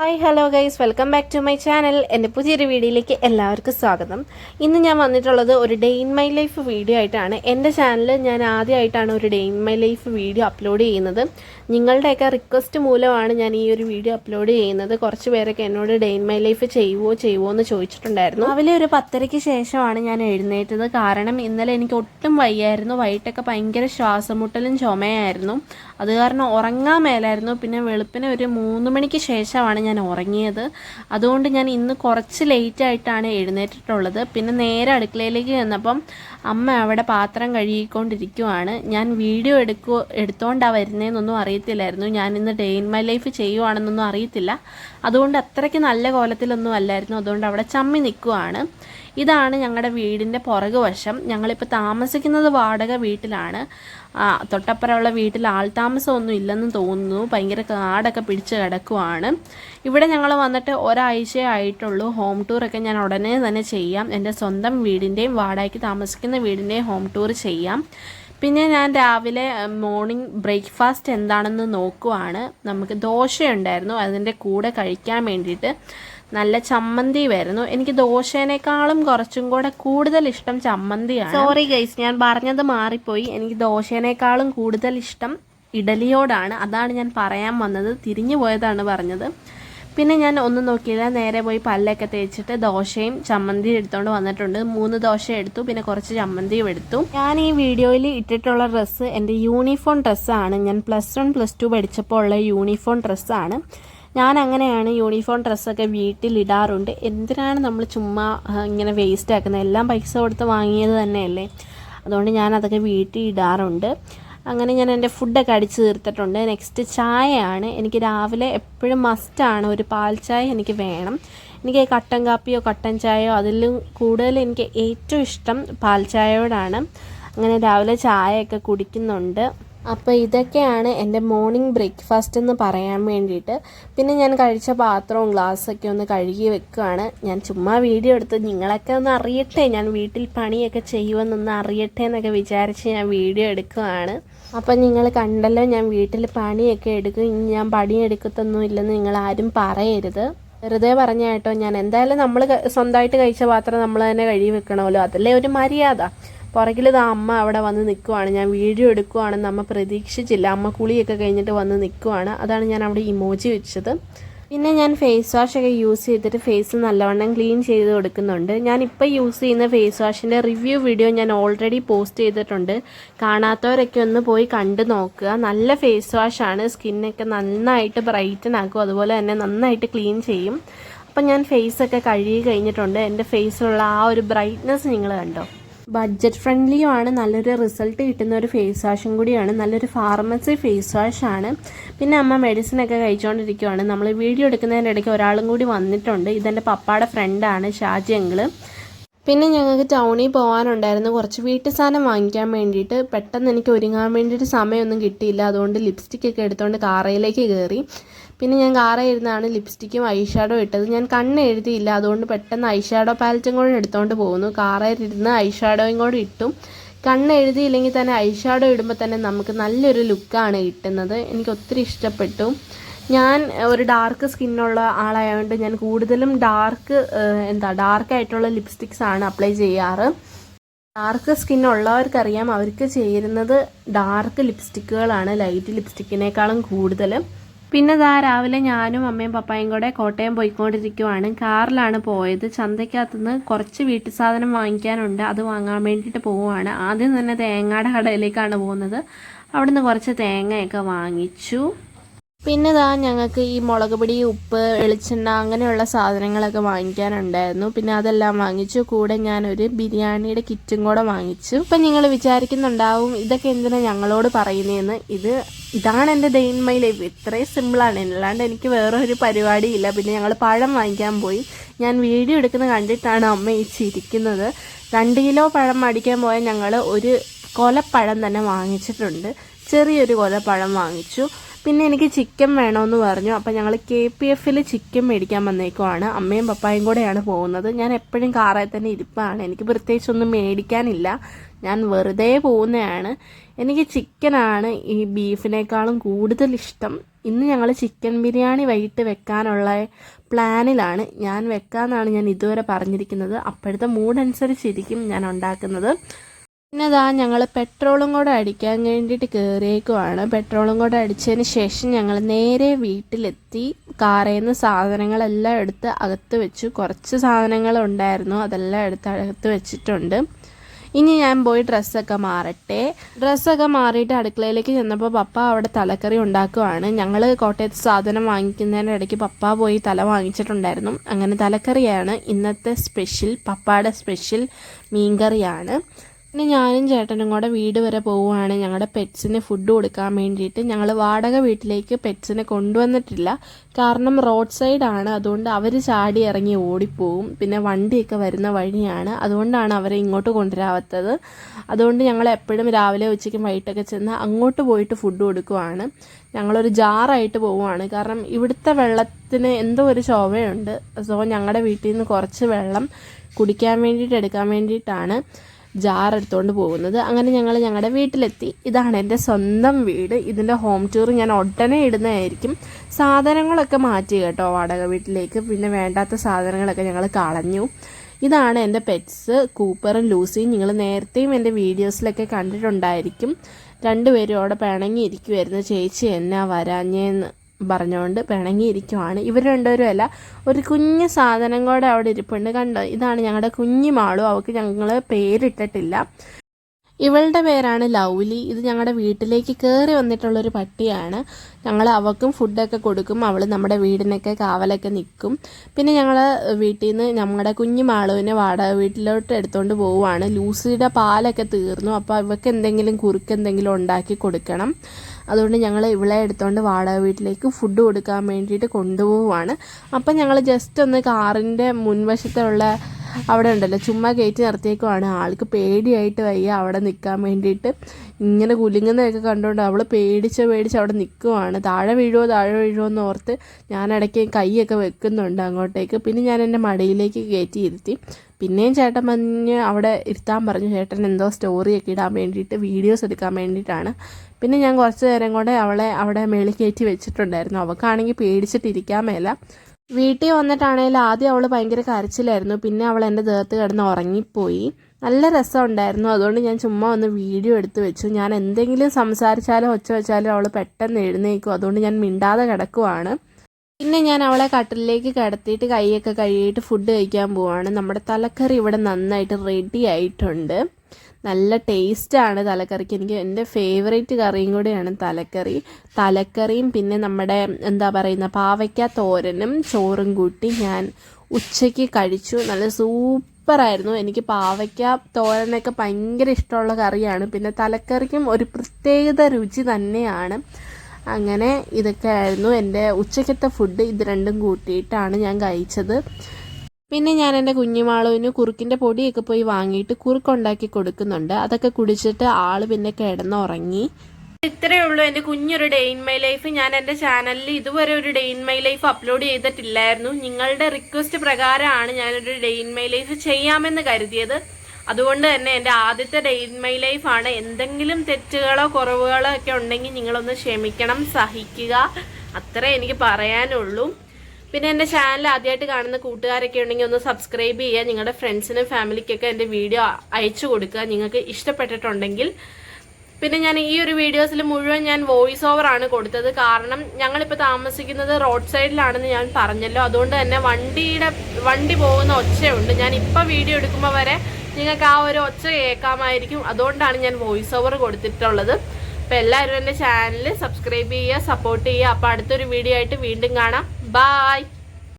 Hi hello guys welcome back to my channel എന്റെ പുതിയൊരു വീഡിയോയിലേക്ക് എല്ലാവർക്കും സ്വാഗതം. ഇന്ന് ഞാൻ വന്നിട്ടുള്ളത് ഒരു day in my life video ആയിട്ടാണ്. എന്റെ ചാനൽ ഞാൻ ആദ്യമായിട്ടാണ് ഒരു day in my life video upload ചെയ്യുന്നത്. നിങ്ങളുടെയൊക്കെ റിക്വസ്റ്റ് മൂലമാണ് ഞാൻ ഈ ഒരു വീഡിയോ അപ്ലോഡ് ചെയ്യുന്നത്. കുറച്ച് പേരൊക്കെ എന്നോട് ഡേ ഇൻ മൈ ലൈഫ് ചെയ്യുവോ ചെയ്യുവോ എന്ന് ചോദിച്ചിട്ടുണ്ടായിരുന്നു. രാവിലെ ഒരു പത്തരയ്ക്ക് ശേഷമാണ് ഞാൻ എഴുന്നേറ്റത്. കാരണം ഇന്നലെ എനിക്ക് ഒട്ടും വയ്യായിരുന്നു. വൈകിട്ടൊക്കെ ഭയങ്കര ശ്വാസമുട്ടലും ചുമയായിരുന്നു. അത് കാരണം ഉറങ്ങാൻ മേലായിരുന്നു. പിന്നെ വെളുപ്പിന് ഒരു മൂന്ന് മണിക്ക് ശേഷമാണ് ഉറങ്ങിയത്. അതുകൊണ്ട് ഞാൻ ഇന്ന് കുറച്ച് ലേറ്റ് ആയിട്ടാണ് എഴുന്നേറ്റിട്ടുള്ളത്. പിന്നെ നേരെ അടുക്കളയിലേക്ക് ചെന്നപ്പം അമ്മ അവിടെ പാത്രം കഴുകിക്കൊണ്ടിരിക്കുവാണ്. ഞാൻ വീഡിയോ എടുക്കു എടുത്തോണ്ടാണ് വരുന്നതെന്നൊന്നും അറിയത്തില്ലായിരുന്നു. ഞാൻ ഇന്ന് ഡേ ഇൻ മൈ ലൈഫ് ചെയ്യുവാണെന്നൊന്നും അറിയത്തില്ല. അതുകൊണ്ട് അത്രയ്ക്ക് നല്ല കോലത്തിലൊന്നും അല്ലായിരുന്നു. അതുകൊണ്ട് അവിടെ ചമ്മി നിൽക്കുവാണ് ഇതാണ് ഞങ്ങളുടെ വീടിന്റെ പുറകു വശം. ഞങ്ങളിപ്പോൾ താമസിക്കുന്നത് വാടക വീട്ടിലാണ്. തൊട്ടപ്പുറമുള്ള വീട്ടിൽ ആൾ താമസമൊന്നും ഇല്ലെന്ന് തോന്നുന്നു. ഭയങ്കര കാടൊക്കെ പിടിച്ച് കിടക്കുവാണ്. ഇവിടെ ഞങ്ങൾ വന്നിട്ട് ഒരാഴ്ചയേ ആയിട്ടുള്ളൂ. ഹോം ടൂറൊക്കെ ഞാൻ ഉടനെ തന്നെ ചെയ്യാം. എന്റെ സ്വന്തം വീടിന്റെയും വാടകയ്ക്ക് താമസിക്കുന്ന വീടിന്റെയും ഹോം ടൂർ ചെയ്യാം. പിന്നെ ഞാൻ രാവിലെ മോർണിംഗ് ബ്രേക്ക്ഫാസ്റ്റ് എന്താണെന്ന് നോക്കുവാണ്. നമുക്ക് ദോശയുണ്ടായിരുന്നു. അതിന്റെ കൂടെ കഴിക്കാൻ വേണ്ടിയിട്ട് നല്ല ചമ്മന്തി വരുന്നു. എനിക്ക് ദോശേനേക്കാളും കുറച്ചും കൂടെ കൂടുതൽ ഇഷ്ടം ചമ്മന്തിയാണ്. സോറി ഗൈസ് ഞാൻ പറഞ്ഞത് മാറിപ്പോയി. എനിക്ക് ദോശേനേക്കാളും കൂടുതൽ ഇഷ്ടം ഇഡലിയോടാണ്. അതാണ് ഞാൻ പറയാൻ വന്നത്. തിരിഞ്ഞു പോയതാണ് പറഞ്ഞത്. പിന്നെ ഞാൻ ഒന്നും നോക്കിയില്ല. നേരെ പോയി പല്ലൊക്കെ തേച്ചിട്ട് ദോശയും ചമ്മന്തിയും എടുത്തുകൊണ്ട് വന്നിട്ടുണ്ട്. മൂന്ന് ദോശ എടുത്തു. പിന്നെ കുറച്ച് ചമ്മന്തിയും എടുത്തു. ഞാൻ ഈ വീഡിയോയിൽ ഇട്ടിട്ടുള്ള ഡ്രസ്സ് എന്റെ യൂണിഫോം ഡ്രസ്സാണ്. ഞാൻ പ്ലസ് വൺ പ്ലസ് ടു പഠിച്ചപ്പോൾ ഉള്ള യൂണിഫോം ഡ്രസ്സാണ്. ഞാൻ അങ്ങനെയാണ് യൂണിഫോം ഡ്രസ്സൊക്കെ വീട്ടിലിടാറുണ്ട്. എന്തിനാണ് നമ്മൾ ചുമ്മാ ഇങ്ങനെ വേസ്റ്റ് ആക്കുന്നത്? എല്ലാം പൈസ കൊടുത്ത് വാങ്ങിയത് തന്നെയല്ലേ? അതുകൊണ്ട് ഞാൻ അതൊക്കെ വീട്ടിൽ ഇടാറുണ്ട് അങ്ങനെ ഞാൻ എന്റെ ഫുഡൊക്കെ അടിച്ച് തീർത്തിട്ടുണ്ട്. നെക്സ്റ്റ് ചായയാണ്. എനിക്ക് രാവിലെ എപ്പോഴും മസ്റ്റാണ് ഒരു പാൽ ചായ എനിക്ക് വേണം. എനിക്ക് കട്ടൻ കാപ്പിയോ കട്ടൻ ചായയോ അതിലും കൂടുതൽ എനിക്ക് ഏറ്റവും ഇഷ്ടം പാൽ ചായയോടാണ്. അങ്ങനെ രാവിലെ ചായയൊക്കെ കുടിക്കുന്നുണ്ട്. അപ്പോൾ ഇതൊക്കെയാണ് എന്റെ മോർണിംഗ് ബ്രേക്ക്ഫാസ്റ്റ് എന്ന് പറയാൻ വേണ്ടിയിട്ട്. പിന്നെ ഞാൻ കഴിച്ച പാത്രവും ഗ്ലാസ്സൊക്കെ ഒന്ന് കഴുകി വെക്കുകയാണ് ഞാൻ ചുമ്മാ വീഡിയോ എടുത്ത് നിങ്ങളൊക്കെ ഒന്ന് അറിയട്ടെ. ഞാൻ വീട്ടിൽ പണിയൊക്കെ ചെയ്യുമെന്നൊന്ന് അറിയട്ടെ എന്നൊക്കെ വിചാരിച്ച് ഞാൻ വീഡിയോ എടുക്കുകയാണ് അപ്പം നിങ്ങൾ കണ്ടല്ലോ ഞാൻ വീട്ടിൽ പണിയൊക്കെ എടുക്കും. ഇനി ഞാൻ പണിയെടുക്കത്തൊന്നും ഇല്ലെന്ന് നിങ്ങൾ ആരും പറയരുത്. വെറുതെ പറഞ്ഞ കേട്ടോ ഞാൻ എന്തായാലും നമ്മൾ സ്വന്തമായിട്ട് കഴിച്ച പാത്രം നമ്മൾ തന്നെ കഴുകി വെക്കണമല്ലോ. അതല്ലേ ഒരു മര്യാദ. പുറകിൽ ഇത് അമ്മ അവിടെ വന്ന് നിൽക്കുവാണ് ഞാൻ വീഡിയോ എടുക്കുവാണെന്ന് അമ്മ പ്രതീക്ഷിച്ചില്ല. അമ്മ കുളിയൊക്കെ കഴിഞ്ഞിട്ട് വന്ന് നിൽക്കുവാണ് അതാണ് ഞാൻ അവിടെ ഇമോജി വെച്ചത്. പിന്നെ ഞാൻ ഫേസ് വാഷ് ഒക്കെ യൂസ് ചെയ്തിട്ട് ഫേസ് നല്ലവണ്ണം ക്ലീൻ ചെയ്ത് കൊടുക്കുന്നുണ്ട്. ഞാൻ ഇപ്പോൾ യൂസ് ചെയ്യുന്ന ഫേസ് വാഷിന്റെ റിവ്യൂ വീഡിയോ ഞാൻ ഓൾറെഡി പോസ്റ്റ് ചെയ്തിട്ടുണ്ട്. കാണാത്തവരൊക്കെ ഒന്ന് പോയി കണ്ടു നോക്കുക. നല്ല ഫേസ് വാഷാണ് സ്കിന്നൊക്കെ നന്നായിട്ട് ബ്രൈറ്റൻ ആക്കും. അതുപോലെ തന്നെ നന്നായിട്ട് ക്ലീൻ ചെയ്യും. അപ്പം ഞാൻ ഫേസൊക്കെ കഴുകി കഴിഞ്ഞിട്ടുണ്ട്. എന്റെ ഫേസിലുള്ള ആ ഒരു ബ്രൈറ്റ്നെസ് നിങ്ങൾ കണ്ടോ? ബഡ്ജറ്റ് ഫ്രണ്ട്ലിയുമാണ് നല്ലൊരു റിസൾട്ട് കിട്ടുന്ന ഒരു ഫേസ് വാഷും കൂടിയാണ് നല്ലൊരു ഫാർമസി ഫേസ് വാഷാണ് പിന്നെ അമ്മ മെഡിസിൻ ഒക്കെ കഴിച്ചുകൊണ്ടിരിക്കുവാണ് നമ്മൾ വീഡിയോ എടുക്കുന്നതിന്റെ ഇടയ്ക്ക് ഒരാളും കൂടി വന്നിട്ടുണ്ട്. ഇതെന്റെ പപ്പയുടെ ഫ്രണ്ടാണ് ഷാജി അങ്കിൾ പിന്നെ ഞങ്ങൾക്ക് ടൗണിൽ പോകാനുണ്ടായിരുന്നു കുറച്ച് വീട്ടു സാധനം വാങ്ങിക്കാൻ വേണ്ടിയിട്ട് പെട്ടെന്ന് എനിക്ക് ഒരുങ്ങാൻ വേണ്ടിയിട്ട് സമയമൊന്നും കിട്ടിയില്ല. അതുകൊണ്ട് ലിപ്സ്റ്റിക് ഒക്കെ എടുത്തുകൊണ്ട് കാറയിലേക്ക് കയറി പിന്നെ ഞാൻ കാറയിൽ ഇരുന്നാണ് ലിപ്സ്റ്റിക്കും ഐഷാഡോ ഇട്ടത്. ഞാൻ കണ്ണ് എഴുതിയില്ല. അതുകൊണ്ട് പെട്ടെന്ന് ഐഷാഡോ പാലറ്റും കൂടെ എടുത്തുകൊണ്ട് പോകുന്നു. കാറയിലിരുന്ന് ഐഷാഡോയും കൂടെ ഇട്ടും. കണ്ണ് എഴുതിയില്ലെങ്കിൽ തന്നെ ഐഷാഡോ ഇടുമ്പോൾ തന്നെ നമുക്ക് നല്ലൊരു ലുക്കാണ് കിട്ടുന്നത്. എനിക്ക് ഒത്തിരി ഇഷ്ടപ്പെട്ടു. ഞാൻ ഒരു ഡാർക്ക് സ്കിന്നുള്ള ആളായതുകൊണ്ട് ഞാൻ കൂടുതലും ഡാർക്ക് എന്താ ഡാർക്ക് ആയിട്ടുള്ള ലിപ്സ്റ്റിക്സ് ആണ് അപ്ലൈ ചെയ്യാറ്. ഡാർക്ക് സ്കിൻ ഉള്ളവർക്കറിയാം അവർക്ക് ചേരുന്നത് ഡാർക്ക് ലിപ്സ്റ്റിക്കുകളാണ് ലൈറ്റ് ലിപ്സ്റ്റിക്കിനേക്കാളും കൂടുതൽ പിന്നെ ഇതാ രാവിലെ ഞാനും അമ്മയും പപ്പായും കൂടെ കോട്ടയം പോയിക്കൊണ്ടിരിക്കുവാണ്. കാറിലാണ് പോയത്. ചന്തയ്ക്കകത്തുനിന്ന് കുറച്ച് വീട്ടു സാധനം വാങ്ങിക്കാനുണ്ട്. അത് വാങ്ങാൻ വേണ്ടിയിട്ട് പോവുകയാണ് ആദ്യം തന്നെ തേങ്ങയുടെ കടയിലേക്കാണ് പോകുന്നത്. അവിടുന്ന് കുറച്ച് തേങ്ങയൊക്കെ വാങ്ങിച്ചു. പിന്നെ ഇതാ ഞങ്ങൾക്ക് ഈ മുളക് പൊടി ഉപ്പ് വെളിച്ചെണ്ണ അങ്ങനെയുള്ള സാധനങ്ങളൊക്കെ വാങ്ങിക്കാനുണ്ടായിരുന്നു. പിന്നെ അതെല്ലാം വാങ്ങിച്ചു. കൂടെ ഞാനൊരു ബിരിയാണിയുടെ കിറ്റും കൂടെ വാങ്ങിച്ചു. ഇപ്പം നിങ്ങൾ വിചാരിക്കുന്നുണ്ടാവും ഇതൊക്കെ എന്തിനാ ഞങ്ങളോട് പറയുന്നതെന്ന് ഇത് ഇതാണ് എന്റെ ഡെയിൻ മൈ ലൈഫ്. ഇത്രയും സിമ്പിളാണ്. അല്ലാണ്ട് എനിക്ക് വേറെ ഒരു പരിപാടിയില്ല. പിന്നെ ഞങ്ങൾ പഴം വാങ്ങിക്കാൻ പോയി. ഞാൻ വീഡിയോ എടുക്കുന്നത് കണ്ടിട്ടാണ് അമ്മ ഈ ചിരിക്കുന്നത്. രണ്ട് കിലോ പഴം മേടിക്കാൻ പോയ ഞങ്ങൾ ഒരു കൊലപ്പഴം തന്നെ വാങ്ങിച്ചിട്ടുണ്ട്. ചെറിയൊരു കൊലപ്പഴം വാങ്ങിച്ചു. പിന്നെ എനിക്ക് ചിക്കൻ വേണമെന്ന് പറഞ്ഞു. അപ്പം ഞങ്ങൾ കെ പി എഫിൽ ചിക്കൻ മേടിക്കാൻ വന്നേക്കുവാണ്. അമ്മയും പപ്പായും കൂടെയാണ് പോകുന്നത്. ഞാൻ എപ്പോഴും കാറിൽ തന്നെ ഇരിപ്പാണ്. എനിക്ക് പ്രത്യേകിച്ചൊന്നും മേടിക്കാനില്ല. ഞാൻ വെറുതെ പോകുന്നതാണ്. എനിക്ക് ചിക്കനാണ് ഈ ബീഫിനേക്കാളും കൂടുതൽ ഇഷ്ടം. ഇന്ന് ഞങ്ങൾ ചിക്കൻ ബിരിയാണി വൈകിട്ട് വെക്കാനുള്ള പ്ലാനിലാണ്. ഞാൻ വെക്കാമെന്നാണ് ഞാൻ ഇതുവരെ പറഞ്ഞിരിക്കുന്നത്. അപ്പോഴത്തെ മൂഡ് അനുസരിച്ചിരിക്കും ഞാൻ ഉണ്ടാക്കുന്നത്. പിന്നെ ഞങ്ങൾ പെട്രോളും കൂടെ അടിക്കാൻ വേണ്ടിയിട്ട് കയറിയേക്കുവാണ് പെട്രോളും കൂടെ അടിച്ചതിന് ശേഷം ഞങ്ങൾ നേരെ വീട്ടിലെത്തി. കാറിൽ നിന്ന് സാധനങ്ങളെല്ലാം എടുത്ത് അകത്ത് വെച്ചു. കുറച്ച് സാധനങ്ങൾ ഉണ്ടായിരുന്നു അതെല്ലാം എടുത്ത് അകത്ത് വെച്ചിട്ടുണ്ട്. ഇനി ഞാൻ പോയി ഡ്രസ്സൊക്കെ മാറട്ടെ. ഡ്രസ്സൊക്കെ മാറിയിട്ട് അടുക്കളയിലേക്ക് ചെന്നപ്പോൾ പപ്പ അവിടെ തലക്കറി ഉണ്ടാക്കുവാണ്. ഞങ്ങൾ കോട്ടയത്ത് സാധനം വാങ്ങിക്കുന്നതിന്റെ ഇടയ്ക്ക് പപ്പ പോയി തല വാങ്ങിച്ചിട്ടുണ്ടായിരുന്നു. അങ്ങനെ തലക്കറിയാണ് ഇന്നത്തെ സ്പെഷ്യൽ പപ്പയുടെ സ്പെഷ്യൽ മീൻകറിയാണ്. പിന്നെ ഞാനും ചേട്ടനും കൂടെ വീട് വരെ പോവുകയാണ്. ഞങ്ങളുടെ പെറ്റ്സിന് ഫുഡ് കൊടുക്കാൻ വേണ്ടിയിട്ട്. ഞങ്ങൾ വാടക വീട്ടിലേക്ക് പെറ്റ്സിനെ കൊണ്ടുവന്നിട്ടില്ല. കാരണം റോഡ് സൈഡാണ് അതുകൊണ്ട് അവർ ചാടി ഇറങ്ങി ഓടിപ്പോവും. പിന്നെ വണ്ടിയൊക്കെ വരുന്ന വഴിയാണ്. അതുകൊണ്ടാണ് അവരെ ഇങ്ങോട്ട് കൊണ്ടുവരാത്തത്. അതുകൊണ്ട് ഞങ്ങൾ എപ്പോഴും രാവിലെ ഉച്ചയ്ക്കും വൈകിട്ടൊക്കെ ചെന്ന് അങ്ങോട്ട് പോയിട്ട് ഫുഡ് കൊടുക്കുവാണ്. ഞങ്ങളൊരു ജാറായിട്ട് പോവുകയാണ്. കാരണം ഇവിടുത്തെ വെള്ളത്തിന് എന്തോ ഒരു ശോഭയുണ്ട്. സോ ഞങ്ങളുടെ വീട്ടിൽ നിന്ന് കുറച്ച് വെള്ളം കുടിക്കാൻ വേണ്ടിയിട്ട് എടുക്കാൻ വേണ്ടിയിട്ടാണ്. ജാർ എടുത്തുകൊണ്ട് പോകുന്നത്. അങ്ങനെ ഞങ്ങൾ ഞങ്ങളുടെ വീട്ടിലെത്തി. ഇതാണ് എന്റെ സ്വന്തം വീട്. ഇതിന്റെ ഹോം ടൂർ ഞാൻ ഉടനെ ഇടുന്നതായിരിക്കും. സാധനങ്ങളൊക്കെ മാറ്റി കേട്ടോ വാടക വീട്ടിലേക്ക്. പിന്നെ വേണ്ടാത്ത സാധനങ്ങളൊക്കെ ഞങ്ങൾ കളഞ്ഞു. ഇതാണ് എന്റെ പെറ്റ്സ് കൂപ്പറും ലൂസിയും നിങ്ങൾ നേരത്തെയും എന്റെ വീഡിയോസിലൊക്കെ കണ്ടിട്ടുണ്ടായിരിക്കും. രണ്ടുപേരും അവിടെ പിണങ്ങിയിരിക്കുമായിരുന്നു ചേച്ചി എന്നാ വരാഞ്ഞേന്ന്? പറഞ്ഞുകൊണ്ട് പിണങ്ങിയിരിക്കുവാണ്. ഇവർ രണ്ടുപേരും അല്ല ഒരു കുഞ്ഞു സാധനം കൂടെ അവിടെ ഇരിപ്പുണ്ട്. കണ്ടോ? ഇതാണ് ഞങ്ങളുടെ കുഞ്ഞു മാളും. അവൾക്ക് ഞങ്ങൾ പേരിട്ടിട്ടില്ല. ഇവളുടെ പേരാണ് ലൗലി. ഇത് ഞങ്ങളുടെ വീട്ടിലേക്ക് കയറി വന്നിട്ടുള്ളൊരു പട്ടിയാണ്. ഞങ്ങൾ അവൾക്കും ഫുഡൊക്കെ കൊടുക്കും. അവൾ നമ്മുടെ വീടിനൊക്കെ കാവലൊക്കെ നിൽക്കും പിന്നെ ഞങ്ങൾ വീട്ടിൽ നിന്ന് നമ്മുടെ കുഞ്ഞു മാളുവിനെ വാടക വീട്ടിലോട്ട് എടുത്തുകൊണ്ട് പോവുകയാണ് ലൂസിയുടെ പാലൊക്കെ തീർന്നു. അപ്പോൾ ഇവൾക്ക് എന്തെങ്കിലും കുറുക്ക് എന്തെങ്കിലും ഉണ്ടാക്കി കൊടുക്കണം. അതുകൊണ്ട് ഞങ്ങൾ ഇവളെ എടുത്തുകൊണ്ട് വാടക വീട്ടിലേക്ക് ഫുഡ് കൊടുക്കാൻ വേണ്ടിയിട്ട് കൊണ്ടുപോവുകയാണ് അപ്പം ഞങ്ങൾ ജസ്റ്റ് ഒന്ന് കാറിന്റെ മുൻവശത്തുള്ള അവിടെ ഉണ്ടല്ലോ ചുമ്മാ കയറ്റി നിർത്തിയേക്കുവാണ്. ആൾക്ക് പേടിയായിട്ട് വയ്യ അവിടെ നിൽക്കാൻ വേണ്ടിയിട്ട്. ഇങ്ങനെ കുലുങ്ങുന്നതൊക്കെ കണ്ടുകൊണ്ട് അവൾ പേടിച്ച് പേടിച്ച് അവിടെ നിൽക്കുവാണ് താഴെ വീഴുമോ താഴെ വീഴുമോ എന്ന് ഓർത്ത് ഞാൻ ഇടയ്ക്ക് കൈയൊക്കെ വെക്കുന്നുണ്ട് അങ്ങോട്ടേക്ക്. പിന്നെ ഞാൻ എന്റെ മടിയിലേക്ക് കയറ്റി ഇരുത്തി. പിന്നെയും ചേട്ടൻ പറഞ്ഞ് അവിടെ ഇരുത്താൻ പറഞ്ഞു ചേട്ടൻ എന്തോ സ്റ്റോറിയൊക്കെ ഇടാൻ വേണ്ടിയിട്ട് വീഡിയോസ് എടുക്കാൻ വേണ്ടിയിട്ടാണ്. പിന്നെ ഞാൻ കുറച്ച് നേരം കൂടെ അവളെ അവിടെ മേളിൽ കയറ്റി വെച്ചിട്ടുണ്ടായിരുന്നു. അവൾക്കാണെങ്കിൽ പേടിച്ചിട്ടിരിക്കാൻ മേല വീട്ടിൽ വന്നിട്ടാണെങ്കിൽ ആദ്യം അവൾ ഭയങ്കര കരച്ചിലായിരുന്നു. പിന്നെ അവൾ എന്റെ ദേഹത്ത് കിടന്ന് ഉറങ്ങിപ്പോയി. നല്ല രസമുണ്ടായിരുന്നു അതുകൊണ്ട് ഞാൻ ചുമ്മാ ഒന്ന് വീഡിയോ എടുത്ത് വെച്ചു. ഞാൻ എന്തെങ്കിലും സംസാരിച്ചാലോ ഒച്ച വെച്ചാലോ അവൾ പെട്ടെന്ന് എഴുന്നേക്കും അതുകൊണ്ട് ഞാൻ മിണ്ടാതെ കിടക്കുവാണ്. പിന്നെ ഞാൻ അവളെ കട്ടിലേക്ക് കിടത്തിയിട്ട് കൈയൊക്കെ കഴുകിയിട്ട് ഫുഡ് കഴിക്കാൻ പോവാണ്. നമ്മുടെ തലക്കറി ഇവിടെ നന്നായിട്ട് റെഡി ആയിട്ടുണ്ട്. നല്ല ടേസ്റ്റാണ് തലക്കറിക്ക്. എനിക്ക് എന്റെ ഫേവറേറ്റ് കറിയും കൂടെയാണ് തലക്കറി. തലക്കറിയും പിന്നെ നമ്മുടെ എന്താ പറയുന്ന പാവയ്ക്ക തോരനും ചോറും കൂട്ടി ഞാൻ ഉച്ചയ്ക്ക് കഴിച്ചു. നല്ല സൂപ്പറായിരുന്നു. എനിക്ക് പാവയ്ക്ക തോരനൊക്കെ ഭയങ്കര ഇഷ്ടമുള്ള കറിയാണ്. പിന്നെ തലക്കറിക്കും ഒരു പ്രത്യേകത രുചി തന്നെയാണ്. അങ്ങനെ ഇതൊക്കെ ആയിരുന്നു എന്റെ ഉച്ചക്കത്തെ ഫുഡ് ഇത് രണ്ടും കൂട്ടിയിട്ടാണ് ഞാൻ കഴിച്ചത്. പിന്നെ ഞാൻ എന്റെ കുഞ്ഞുമാളുവിന് കുറുക്കിന്റെ പൊടിയൊക്കെ പോയി വാങ്ങിയിട്ട് കുറുക്കുണ്ടാക്കി കൊടുക്കുന്നുണ്ട്. അതൊക്കെ കുടിച്ചിട്ട് ആൾ പിന്നെ കിടന്നുറങ്ങി. ഇത്രയേ ഉള്ളൂ എന്റെ കുഞ്ഞൊരു ഡേ ഇൻ മൈ ലൈഫ് ഞാൻ എന്റെ ചാനലിൽ ഇതുവരെ ഒരു day in my life upload ചെയ്തിട്ടില്ലായിരുന്നു. നിങ്ങളുടെ റിക്വസ്റ്റ് പ്രകാരമാണ് ഞാനൊരു ഡേ ഇൻ മൈ ലൈഫ് ചെയ്യാമെന്ന് കരുതിയത്. അതുകൊണ്ട് തന്നെ എന്റെ ആദ്യത്തെ ഡേ ഇൻ മൈ ലൈഫ് ആണ്. എന്തെങ്കിലും തെറ്റുകളോ കുറവുകളോ ഒക്കെ ഉണ്ടെങ്കിൽ നിങ്ങളൊന്ന് ക്ഷമിക്കണം സഹിക്കുക. അത്രേ എനിക്ക് പറയാനുള്ളൂ. പിന്നെ എന്റെ ചാനൽ ആദ്യമായിട്ട് കാണുന്ന കൂട്ടുകാരൊക്കെ ഉണ്ടെങ്കിൽ ഒന്ന് സബ്സ്ക്രൈബ് ചെയ്യുക. നിങ്ങളുടെ ഫ്രണ്ട്സിനും ഫാമിലിക്കൊക്കെ എന്റെ വീഡിയോ അയച്ചു കൊടുക്കുക. നിങ്ങൾക്ക് ഇഷ്ടപ്പെട്ടിട്ടുണ്ടെങ്കിൽ. പിന്നെ ഞാൻ ഈ ഒരു വീഡിയോസിൽ മുഴുവൻ ഞാൻ വോയിസ് ഓവർ ആണ് കൊടുത്തത്. കാരണം ഞങ്ങളിപ്പോൾ താമസിക്കുന്നത് റോഡ് സൈഡിലാണെന്ന് ഞാൻ പറഞ്ഞല്ലോ. അതുകൊണ്ട് തന്നെ വണ്ടിയുടെ വണ്ടി പോകുന്ന ഒച്ചയുണ്ട്. ഞാൻ ഇപ്പോൾ വീഡിയോ എടുക്കുമ്പോൾ വരെ നിങ്ങൾക്ക് ആ ഒരു ഒച്ച കേൾക്കാമായിരിക്കും. അതുകൊണ്ടാണ് ഞാൻ വോയിസ് ഓവർ കൊടുത്തിട്ടുള്ളത്. അപ്പോൾ എല്ലാവരും എന്റെ ചാനൽ സബ്സ്ക്രൈബ് ചെയ്യുക സപ്പോർട്ട് ചെയ്യുക. അപ്പോൾ അടുത്തൊരു വീഡിയോ ആയിട്ട് വീണ്ടും കാണാം. Bye!